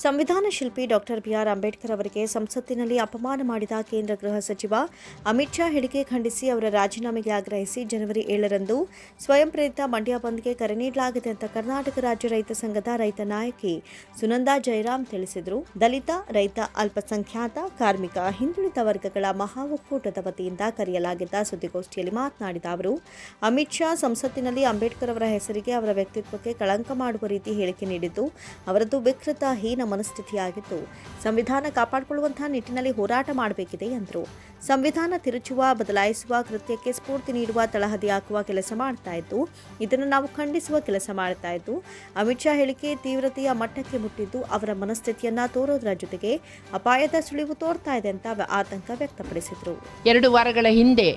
ಸಂವಿಧಾನ ಶಿಲ್ಪಿ doctor B R Ambedkar ಅವರಿಗೆ ಸಂಸತ್ತಿನಲ್ಲಿ ಅಪಮಾನ ಮಾಡಿದ ಕೇಂದ್ರ ಗೃಹ ಸಚಿವ ಅಮಿತ್ ಶಾ ಹೇಳಿಕೆ ಖಂಡಿಸಿ ಅವರ ರಾಜೀನಾಮೆಗೆ ಆಗ್ರಹಿಸಿ ಜನವರಿ ಏಳರಂದು ಸ್ವಯಂ ಪ್ರೇರಿತ ಮಂಡ್ಯ ಬಂದ್ಗೆ ಕರೆ ನೀಡಲಾಗಿದೆ ಅಂತ ಕರ್ನಾಟಕ ರಾಜ್ಯ ರೈತ ಸಂಘದ ರೈತ ನಾಯಕಿ ಸುನಂದಾ ಜಯರಾಮ್ ತಿಳಿಸಿದರು. ದಲಿತ, ರೈತ, ಅಲ್ಪಸಂಖ್ಯಾತ, ಕಾರ್ಮಿಕ, ಹಿಂದುಳಿದ ವರ್ಗಗಳ ಮಹಾ ಒಕ್ಕೂಟದ ವತಿಯಿಂದ ಕರೆಯಲಾಗಿದ್ದ ಸುದ್ದಿಗೋಷ್ಠಿಯಲ್ಲಿ ಮಾತನಾಡಿದ ಅವರು, ಅಮಿತ್ ಶಾ ಸಂಸತ್ತಿನಲ್ಲಿ ಅಂಬೇಡ್ಕರ್ ಅವರ ಹೆಸರಿಗೆ ಅವರ ವ್ಯಕ್ತಿತ್ವಕ್ಕೆ ಕಳಂಕ ಮಾಡುವ ರೀತಿ ಹೇಳಿಕೆ ನೀಡಿದ್ದು ಅವರದ್ದು ವಿಕೃತ ಹೀನ ಮನಸ್ಥಿತಿಯಾಗಿದ್ದು, ಸಂವಿಧಾನ ಕಾಪಾಡಿಕೊಳ್ಳುವಂತಹ ನಿಟ್ಟಿನಲ್ಲಿ ಹೋರಾಟ ಮಾಡಬೇಕಿದೆ ಎಂದರು. ಸಂವಿಧಾನ ತಿರುಚುವ, ಬದಲಾಯಿಸುವ, ಕೃತ್ಯಕ್ಕೆ ಸ್ಫೂರ್ತಿ ನೀಡುವ, ತಳಹದಿ ಹಾಕುವ ಕೆಲಸ ಮಾಡ್ತಾ ಇದ್ದು, ಇದನ್ನು ನಾವು ಖಂಡಿಸುವ ಕೆಲಸ ಮಾಡ್ತಾ ಇದ್ದು, ಅಮಿತ್ ಶಾ ಹೇಳಿಕೆ ತೀವ್ರತೆಯ ಮಟ್ಟಕ್ಕೆ ಮುಟ್ಟಿದ್ದು, ಅವರ ಮನಸ್ಥಿತಿಯನ್ನ ತೋರೋದರ ಜೊತೆಗೆ ಅಪಾಯದ ಸುಳಿವು ತೋರ್ತಾ ಇದೆ ಅಂತ ಆತಂಕ ವ್ಯಕ್ತಪಡಿಸಿದರು. ಎರಡು ವಾರಗಳ ಹಿಂದೆ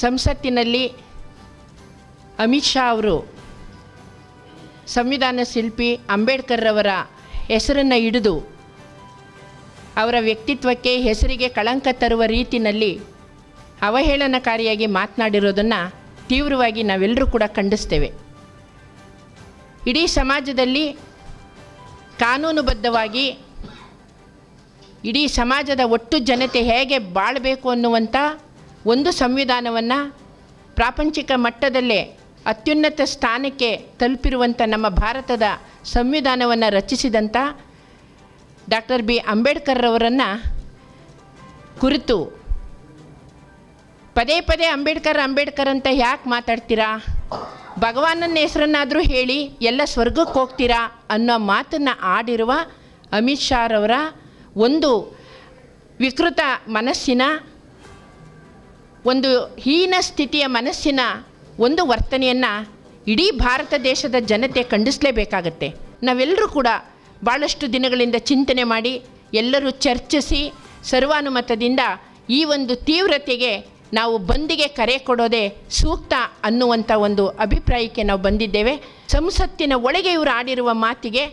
ಸಂಸತ್ತಿನಲ್ಲಿ ಅಮಿತ್ ಶಾ ಅವರು ಸಂವಿಧಾನ ಶಿಲ್ಪಿ ಅಂಬೇಡ್ಕರ್ರವರ ಹೆಸರನ್ನು ಹಿಡಿದು ಅವರ ವ್ಯಕ್ತಿತ್ವಕ್ಕೆ ಹೆಸರಿಗೆ ಕಳಂಕ ತರುವ ರೀತಿಯಲ್ಲಿ ಅವಹೇಳನಕಾರಿಯಾಗಿ ಮಾತನಾಡಿರೋದನ್ನು ತೀವ್ರವಾಗಿ ನಾವೆಲ್ಲರೂ ಕೂಡ ಖಂಡಿಸ್ತೇವೆ. ಇಡೀ ಸಮಾಜದಲ್ಲಿ ಕಾನೂನುಬದ್ಧವಾಗಿ ಇಡೀ ಸಮಾಜದ ಒಟ್ಟು ಜನತೆ ಹೇಗೆ ಬಾಳಬೇಕು ಅನ್ನುವಂಥ ಒಂದು ಸಂವಿಧಾನವನ್ನು ಪ್ರಾಪಂಚಿಕ ಮಟ್ಟದಲ್ಲೇ ಅತ್ಯುನ್ನತ ಸ್ಥಾನಕ್ಕೆ ತಲುಪಿರುವಂಥ ನಮ್ಮ ಭಾರತದ ಸಂವಿಧಾನವನ್ನು ರಚಿಸಿದಂಥ ಡಾಕ್ಟರ್ ಬಿ. ಅಂಬೇಡ್ಕರ್ರವರನ್ನು ಕುರಿತು ಪದೇ ಪದೇ ಅಂಬೇಡ್ಕರ್ ಅಂಬೇಡ್ಕರ್ ಅಂತ ಯಾಕೆ ಮಾತಾಡ್ತೀರಾ? ಭಗವಾನನ ಹೆಸರನ್ನಾದರೂ ಹೇಳಿ ಎಲ್ಲ ಸ್ವರ್ಗಕ್ಕೆ ಹೋಗ್ತೀರಾ ಅನ್ನೋ ಮಾತನ್ನು ಆಡಿರುವ ಅಮಿತ್ ಶಾರವರ ಒಂದು ವಿಕೃತ ಮನಸ್ಸಿನ ಒಂದು ಹೀನ ಸ್ಥಿತಿಯ ಮನಸ್ಸಿನ ಒಂದು ವರ್ತನೆಯನ್ನು ಇಡೀ ಭಾರತ ದೇಶದ ಜನತೆ ಖಂಡಿಸಲೇಬೇಕಾಗತ್ತೆ. ನಾವೆಲ್ಲರೂ ಕೂಡ ಭಾಳಷ್ಟು ದಿನಗಳಿಂದ ಚಿಂತನೆ ಮಾಡಿ, ಎಲ್ಲರೂ ಚರ್ಚಿಸಿ, ಸರ್ವಾನುಮತದಿಂದ ಈ ಒಂದು ತೀವ್ರತೆಗೆ ನಾವು ಬಂದಿಗೆ ಕರೆ ಕೊಡೋದೇ ಸೂಕ್ತ ಅನ್ನುವಂಥ ಒಂದು ಅಭಿಪ್ರಾಯಕ್ಕೆ ನಾವು ಬಂದಿದ್ದೇವೆ. ಸಂಸತ್ತಿನ ಒಳಗೆ ಇವರು ಆಡಿರುವ ಮಾತಿಗೆ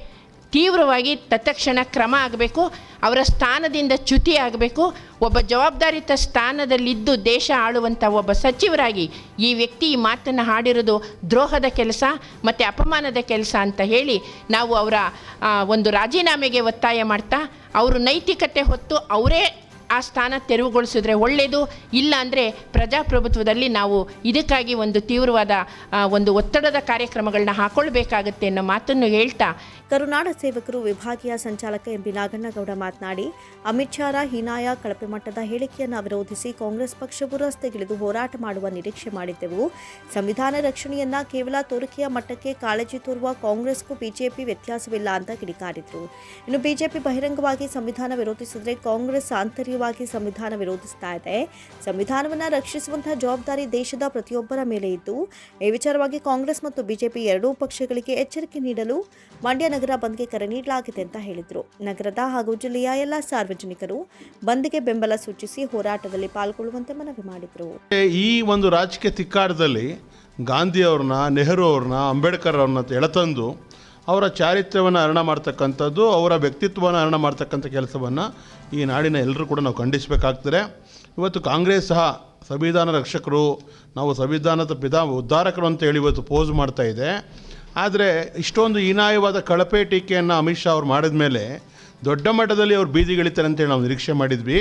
ತೀವ್ರವಾಗಿ ತತ್ಕ್ಷಣ ಕ್ರಮ ಆಗಬೇಕು, ಅವರ ಸ್ಥಾನದಿಂದ ಚ್ಯುತಿ ಆಗಬೇಕು. ಒಬ್ಬ ಜವಾಬ್ದಾರಿತ ಸ್ಥಾನದಲ್ಲಿದ್ದು ದೇಶ ಆಳುವಂಥ ಒಬ್ಬ ಸಚಿವರಾಗಿ ಈ ವ್ಯಕ್ತಿ ಈ ಮಾತನ್ನು ಹಾಡಿರೋದು ದ್ರೋಹದ ಕೆಲಸ ಮತ್ತು ಅಪಮಾನದ ಕೆಲಸ ಅಂತ ಹೇಳಿ ನಾವು ಅವರ ಒಂದು ರಾಜೀನಾಮೆಗೆ ಒತ್ತಾಯ ಮಾಡ್ತಾ, ಅವರು ನೈತಿಕತೆ ಹೊತ್ತು ಅವರೇ ಆ ಸ್ಥಾನ ತೆರವುಗೊಳಿಸಿದ್ರೆ ಒಳ್ಳೆಯದು ಇಲ್ಲ ಅಂದರೆ ಪ್ರಜಾಪ್ರಭುತ್ವದಲ್ಲಿ ನಾವು ಇದಕ್ಕಾಗಿ ಒಂದು ತೀವ್ರವಾದ ಒಂದು ಒತ್ತಡದ ಕಾರ್ಯಕ್ರಮಗಳನ್ನ ಹಾಕ್ಕೊಳ್ಬೇಕಾಗತ್ತೆ ಅನ್ನೋ ಮಾತನ್ನು ಹೇಳ್ತಾ. ಕರುನಾಡ ಸೇವಕರು ವಿಭಾಗೀಯ ಸಂಚಾಲಕ ಎಂ ಬಿ ನಾಗಣ್ಣಗೌಡ ಮಾತನಾಡಿ, ಅಮಿತ್ ಶಾರ ಹೀನಾಯ ಕಳಪೆ ಮಟ್ಟದ ಹೇಳಿಕೆಯನ್ನು ವಿರೋಧಿಸಿ ಕಾಂಗ್ರೆಸ್ ಪಕ್ಷವು ರಸ್ತೆಗಿಳಿದು ಹೋರಾಟ ಮಾಡುವ ನಿರೀಕ್ಷೆ ಮಾಡಿದ್ದೆವು. ಸಂವಿಧಾನ ರಕ್ಷಣೆಯನ್ನ ಕೇವಲ ತೋರಿಕೆಯ ಮಟ್ಟಕ್ಕೆ ಕಾಳಜಿ ತೋರುವ ಕಾಂಗ್ರೆಸ್ಗೂ ಬಿಜೆಪಿ ವ್ಯತ್ಯಾಸವಿಲ್ಲ ಅಂತ ಕಿಡಿಕಾರಿದ್ರು. ಇನ್ನು ಬಿಜೆಪಿ ಬಹಿರಂಗವಾಗಿ ಸಂವಿಧಾನ ವಿರೋಧಿಸಿದ್ರೆ ಕಾಂಗ್ರೆಸ್ ಆಂತರ್ಯವಾಗಿ ಸಂವಿಧಾನ ವಿರೋಧಿಸ್ತಾ ಇದೆ. ಸಂವಿಧಾನವನ್ನ ರಕ್ಷಿಸುವಂತಹ ಜವಾಬ್ದಾರಿ ದೇಶದ ಪ್ರತಿಯೊಬ್ಬರ ಮೇಲೆ ಇದ್ದು, ಈ ವಿಚಾರವಾಗಿ ಕಾಂಗ್ರೆಸ್ ಮತ್ತು ಬಿಜೆಪಿ ಎರಡೂ ಪಕ್ಷಗಳಿಗೆ ಎಚ್ಚರಿಕೆ ನೀಡಲು ಮಂಡ್ಯ ನಗರ ಬಂದ್ಗೆ ಕರೆ ನೀಡಲಾಗಿದೆ ಅಂತ ಹೇಳಿದರು. ನಗರದ ಹಾಗೂ ಜಿಲ್ಲೆಯ ಎಲ್ಲ ಸಾರ್ವಜನಿಕರು ಬಂದ್ಗೆ ಬೆಂಬಲ ಸೂಚಿಸಿ ಹೋರಾಟದಲ್ಲಿ ಪಾಲ್ಗೊಳ್ಳುವಂತೆ ಮನವಿ ಮಾಡಿದರು. ಈ ಒಂದು ರಾಜಕೀಯ ತಿಕ್ಕಾಟದಲ್ಲಿ ಗಾಂಧಿ ಅವ್ರನ್ನ, ನೆಹರು ಅವ್ರನ್ನ, ಅಂಬೇಡ್ಕರ್ ಅವ್ರನ್ನ ಎಳೆತಂದು ಅವರ ಚಾರಿತ್ರ್ಯವನ್ನು ಹರಣ ಮಾಡ್ತಕ್ಕಂಥದ್ದು, ಅವರ ವ್ಯಕ್ತಿತ್ವವನ್ನು ಹರಣ ಮಾಡ್ತಕ್ಕಂಥ ಕೆಲಸವನ್ನು ಈ ನಾಡಿನ ಎಲ್ಲರೂ ಕೂಡ ನಾವು ಖಂಡಿಸಬೇಕಾಗ್ತದೆ. ಇವತ್ತು ಕಾಂಗ್ರೆಸ್ ಸಹ ಸಂವಿಧಾನ ರಕ್ಷಕರು, ನಾವು ಸಂವಿಧಾನದ ಪಿತಾ ಉದ್ಧಾರಕರು ಅಂತ ಹೇಳಿ ಇವತ್ತು ಪೋಸ್ ಇದೆ. ಆದರೆ ಇಷ್ಟೊಂದು ಹೀನಾಯವಾದ ಕಳಪೆ ಟೀಕೆಯನ್ನು ಅಮಿತ್ ಶಾ ಅವ್ರು ಮಾಡಿದ ಮೇಲೆ ದೊಡ್ಡ ಮಟ್ಟದಲ್ಲಿ ಅವರು ಬೀದಿಗಿಳಿತಾರೆ ಅಂತೇಳಿ ನಾವು ನಿರೀಕ್ಷೆ ಮಾಡಿದ್ವಿ.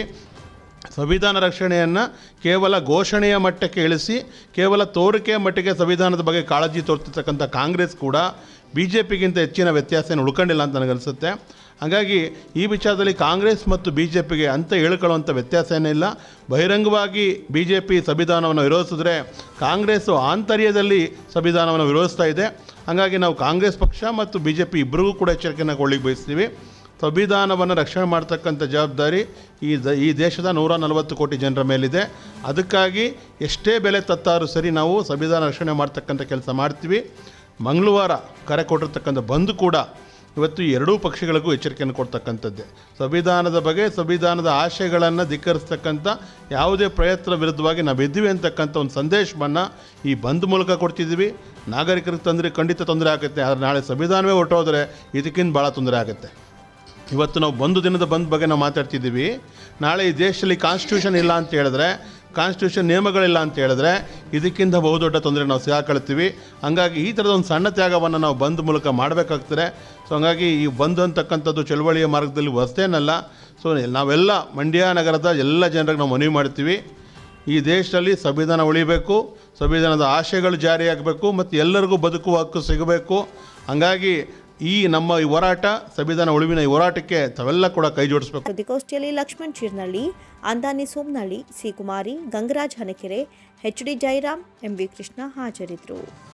ಸಂವಿಧಾನ ರಕ್ಷಣೆಯನ್ನು ಕೇವಲ ಘೋಷಣೆಯ ಮಟ್ಟಕ್ಕೆ ಇಳಿಸಿ, ಕೇವಲ ತೋರಿಕೆಯ ಮಟ್ಟಿಗೆ ಸಂವಿಧಾನದ ಬಗ್ಗೆ ಕಾಳಜಿ ತೋರ್ತಿರ್ತಕ್ಕಂಥ ಕಾಂಗ್ರೆಸ್ ಕೂಡ ಬಿ ಜೆ ಪಿಗಿಂತ ಹೆಚ್ಚಿನ ವ್ಯತ್ಯಾಸ ಏನು ಉಳ್ಕೊಂಡಿಲ್ಲ ಅಂತ ನನಗನ್ಸುತ್ತೆ ಹಾಗಾಗಿ ಈ ವಿಚಾರದಲ್ಲಿ ಕಾಂಗ್ರೆಸ್ ಮತ್ತು ಬಿ ಜೆ ಪಿಗೆ ಅಂತ ಹೇಳ್ಕೊಳ್ಳುವಂಥ ವ್ಯತ್ಯಾಸ ಏನಿಲ್ಲ ಬಹಿರಂಗವಾಗಿ ಬಿ ಜೆ ಪಿ ಸಂವಿಧಾನವನ್ನು ವಿರೋಧಿಸಿದ್ರೆ ಕಾಂಗ್ರೆಸ್ಸು ಆಂತರ್ಯದಲ್ಲಿ ಸಂವಿಧಾನವನ್ನು ವಿರೋಧಿಸ್ತಾ ಇದೆ. ಹಾಗಾಗಿ ನಾವು ಕಾಂಗ್ರೆಸ್ ಪಕ್ಷ ಮತ್ತು ಬಿ ಜೆ ಪಿ ಇಬ್ಬರಿಗೂ ಕೂಡ ಎಚ್ಚರಿಕೆಯನ್ನು ಕೊಡ್ಲಿಕ್ಕೆ ಬಯಸ್ತೀವಿ. ಸಂವಿಧಾನವನ್ನು ರಕ್ಷಣೆ ಮಾಡ್ತಕ್ಕಂಥ ಜವಾಬ್ದಾರಿ ಈ ದ, ಈ ದೇಶದ ನೂರ ನಲವತ್ತು ಕೋಟಿ ಜನರ ಮೇಲಿದೆ. ಅದಕ್ಕಾಗಿ ಎಷ್ಟೇ ಬೆಲೆ ತತ್ತಾರು ಸರಿ ನಾವು ಸಂವಿಧಾನ ರಕ್ಷಣೆ ಮಾಡ್ತಕ್ಕಂಥ ಕೆಲಸ ಮಾಡ್ತೀವಿ. ಮಂಗಳವಾರ ಕರೆ ಕೊಟ್ಟಿರ್ತಕ್ಕಂಥ ಬಂದ್ ಕೂಡ ಇವತ್ತು ಎರಡೂ ಪಕ್ಷಗಳಿಗೂ ಎಚ್ಚರಿಕೆಯನ್ನು ಕೊಡ್ತಕ್ಕಂಥದ್ದೇ. ಸಂವಿಧಾನದ ಬಗ್ಗೆ, ಸಂವಿಧಾನದ ಆಶಯಗಳನ್ನು ಧಿಕ್ಕರಿಸ್ತಕ್ಕಂಥ ಯಾವುದೇ ಪ್ರಯತ್ನ ವಿರುದ್ಧವಾಗಿ ನಾವು ಇದ್ದೀವಿ ಅಂತಕ್ಕಂಥ ಒಂದು ಸಂದೇಶವನ್ನು ಈ ಬಂದ್ ಮೂಲಕ ಕೊಡ್ತಿದ್ದೀವಿ ನಾಗರಿಕರಿಗೆ ತೊಂದರೆ, ಖಂಡಿತ ತೊಂದರೆ ಆಗುತ್ತೆ. ಆದರೆ ನಾಳೆ ಸಂವಿಧಾನವೇ ಹೊರಟೋದ್ರೆ ಇದಕ್ಕಿಂತ ಭಾಳ ತೊಂದರೆ ಆಗುತ್ತೆ. ಇವತ್ತು ನಾವು ಒಂದು ದಿನದ ಬಂದ್ ಬಗ್ಗೆ ನಾವು ಮಾತಾಡ್ತಿದ್ದೀವಿ ನಾಳೆ ಈ ದೇಶದಲ್ಲಿ ಕಾನ್ಸ್ಟಿಟ್ಯೂಷನ್ ಇಲ್ಲ ಅಂತ ಹೇಳಿದ್ರೆ ಕಾನ್ಸ್ಟಿಟ್ಯೂಷನ್ ನಿಯಮಗಳಿಲ್ಲ ಅಂತ ಹೇಳಿದ್ರೆ ಇದಕ್ಕಿಂತ ಬಹುದೊಡ್ಡ ತೊಂದರೆ ನಾವು ಸಿಗಾಕೊಳ್ತೀವಿ. ಹಾಗಾಗಿ ಈ ಥರದ ಒಂದು ಸಣ್ಣ ತ್ಯಾಗವನ್ನು ನಾವು ಬಂದ್ ಮೂಲಕ ಮಾಡಬೇಕಾಗ್ತದೆ. ಸೊ ಹಂಗಾಗಿ ಈ ಬಂದ್ ಅಂತಕ್ಕಂಥದ್ದು ಚಳವಳಿಯ ಮಾರ್ಗದಲ್ಲಿ ಹೊಸ್ತೇನಲ್ಲ. ಸೊ ನಾವೆಲ್ಲ ಮಂಡ್ಯ ನಗರದ ಎಲ್ಲ ಜನರಿಗೆ ನಾವು ಮನವಿ ಮಾಡ್ತೀವಿ. ಈ ದೇಶದಲ್ಲಿ ಸಂವಿಧಾನ ಉಳಿಬೇಕು, ಸಂವಿಧಾನದ ಆಶಯಗಳು ಜಾರಿಯಾಗಬೇಕು, ಮತ್ತು ಎಲ್ಲರಿಗೂ ಬದುಕುವ ಹಕ್ಕು ಸಿಗಬೇಕು. ಹಂಗಾಗಿ ಈ ನಮ್ಮ ಈ ಹೋರಾಟ, ಸಂವಿಧಾನ ಉಳಿವಿನ ಈ ಹೋರಾಟಕ್ಕೆ ತಾವೆಲ್ಲ ಕೂಡ ಕೈ ಜೋಡಿಸಬೇಕು. ಸುದ್ದಿಗೋಷ್ಠಿಯಲ್ಲಿ Lakshman Cheernalli Andani Somanalli, C Kumari, Gangaraj Hanakere, H D Jayaram MV Krishna ಹಾಜರಿದ್ದರು